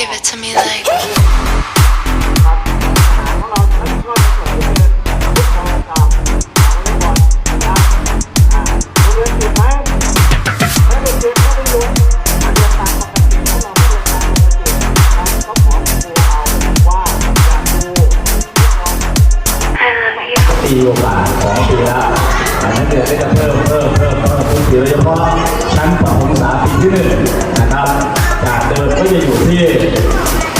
Give it to me like ีกว่าสองปีแล้วนักเรียนก็จะเพิ่มเพิ่มเพิ่มเพิ่มทุกปีโดยเฉพาะชั้นประถมศึกษาปีที่หนึ่งนะครับ ก็จะอยู่ที่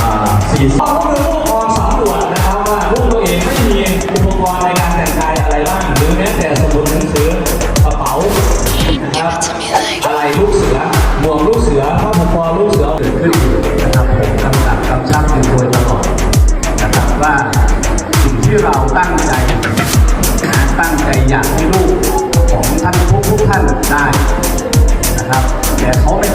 อ่าสี่สิบก็คือผู้ปกครองสำรวจนะครับว่าลูกตัวเองไม่มีอุปกรณ์ในการแต่งกายอะไรบ้างหรือแม้แต่สมุดหนังสือกระเป๋านะครับอะไรลูกเสือหมวกลูกเสือผ้าพันคอลูกเสือเกิดขึ้นนะครับผมกำกับกำชับอยู่โดยตลอดนะครับว่าสิ่งที่เราตั้งใจตั้งใจอยากให้ลูกของท่านทุกทุกท่านได้นะครับแต่เขาไม่